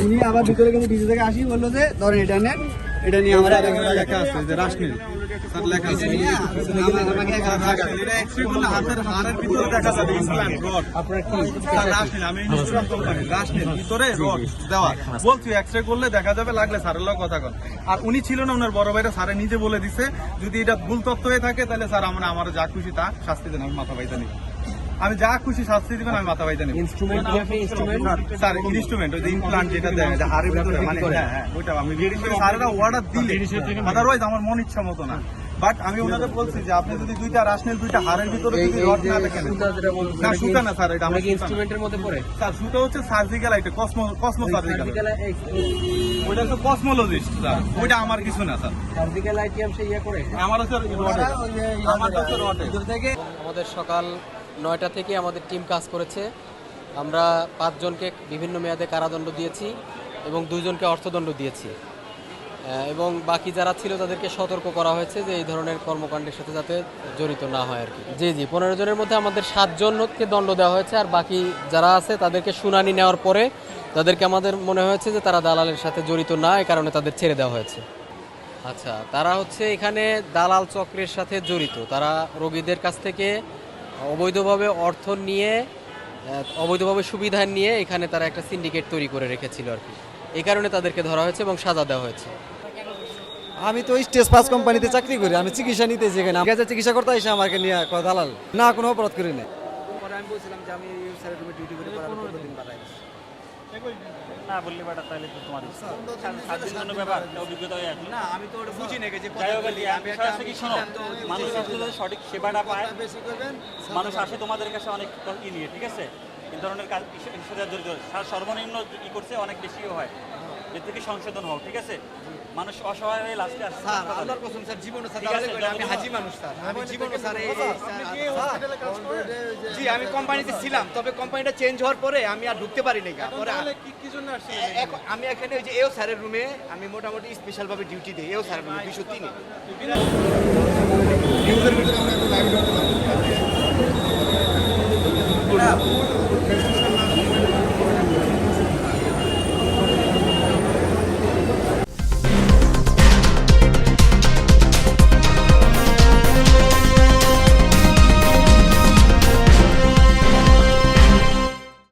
উনি আবার ভিতরে কিন্তু ডিজে থেকে আসি বলল যে ধরেন এটা নেন এটা নিয়ে আমার লেখা আছে যে দেখা যাবে ইমপ্ল্যান্ট রড আপনার কি? স্যার রাশনিল আমি ইনস্ট্রুমেন্ট কোম্পানি রাশনিল ভিতরে রড দেওয়া। বলছি এক্সরে করলে দেখা যাবে লাগলে স্যারের কথা কন আর উনি ছিল না ওনার বড় ভাইরা স্যারে নিজে বলে দিছে যদি এটা ভুল তত্ত্ব হয়ে থাকে তাহলে স্যার আমরা আমার যা খুশি তা শাস্তি দেন আমি মাথা পাইতে নিব আমি যা খুশি শাস্তি দিবেন আমি মাথা পাইতে নিব। ইনস্ট্রুমেন্ট স্যার ইনস্ট্রুমেন্ট ওই যে ইমপ্লান্ট যেটা দেয় যে হাড়ের ভিতরে মানে হ্যাঁ হ্যাঁ ওইটা আমি রেডি করে স্যারেরা অর্ডার দিলে। আদারওয়াইজ আমার মন ইচ্ছা মতো না। বাট আমি ওনাদের বলছি যে আপনি যদি দুইটা রাশনেল দুইটা হাড়ের ভিতরে যদি রড না দেখেন। না সুতা না স্যার এটা আমরা। ইনস্ট্রুমেন্টের মধ্যে পড়ে? স্যার সুতা হচ্ছে সার্জিক্যাল আইটে কসমো কসমো সার্জিক্যাল হচ্ছে কসমোলজিস্ট স্যার। ওইটা আমার কিছু না স্যার। সার্জিক্যাল আইটিএম সে ইয়ে করে? আমার হচ্ছে রডে আমার হচ্ছে রডে থেকে আমাদের সকাল নয়টা থেকে আমাদের টিম কাজ করেছে। আমরা পাঁচজনকে বিভিন্ন মেয়াদে কারাদণ্ড দিয়েছি এবং দুইজনকে অর্থদণ্ড দিয়েছি। এবং বাকি যারা ছিল তাদেরকে সতর্ক করা হয়েছে যে এই ধরনের কর্মকাণ্ডের সাথে যাতে জড়িত না হয় আর কি। জি জি, পনেরো জনের মধ্যে আমাদের সাতজনকে দণ্ড দেওয়া হয়েছে আর বাকি যারা আছে তাদেরকে শুনানি নেওয়ার পরে তাদেরকে আমাদের মনে হয়েছে যে তারা দালালের সাথে জড়িত না এই কারণে তাদের ছেড়ে দেওয়া হয়েছে। আচ্ছা তারা হচ্ছে এখানে দালাল চক্রের সাথে জড়িত। তারা রোগীদের কাছ থেকে অবৈধভাবে অর্থ নিয়ে অবৈধভাবে সুবিধা নিয়ে এখানে তারা একটা সিন্ডিকেট তৈরি করে রেখেছিল আর কি। এই কারণে তাদেরকে ধরা হয়েছে এবং সাজা দেওয়া হয়েছে। আমি তো স্টেজ পাস কোম্পানিতে চাকরি করি আমি চিকিৎসা নিতে যেখানে আমি কাছে চিকিৎসা করতে এসে আমাকে নিয়ে কয় দালাল। না কোনো অপরাধ করি না আমি বলছিলাম যে আমি ডিউটি করে না বললে বেটা তাহলে তো তোমার সাত দিন জন্য ব্যাপার অভিজ্ঞতা হয়ে এখন না আমি তো ওটা বুঝি না যে যাই হোক আমি বিষয় কি শোনো মানুষ আসলে সঠিক সেবাটা পায়। মানুষ আসে তোমাদের কাছে অনেক ই নিয়ে ঠিক আছে? এই ধরনের কাজ সাথে জড়িত সর্বনিম্ন ই করছে অনেক বেশিও হয়। এর থেকে সংশোধন হও ঠিক আছে? মানুষ অসহায় হয়ে লাস্টে আসছে। স্যার আল্লাহর কসম স্যার জীবনে স্যার আমি হাজি মানুষ স্যার। আমি জীবনে স্যার এই জি আমি কোম্পানিতে ছিলাম তবে কোম্পানিটা চেঞ্জ হওয়ার পরে আমি আর ঢুকতে পারি নাই পরে এ- এখন? আমি এখানে ওই যে এও স্যারের রুমে আমি মোটামুটি স্পেশাল ভাবে ডিউটি দিই এও স্যারের রুমে দুশো তিনে নিউজের ভিতরে আমরা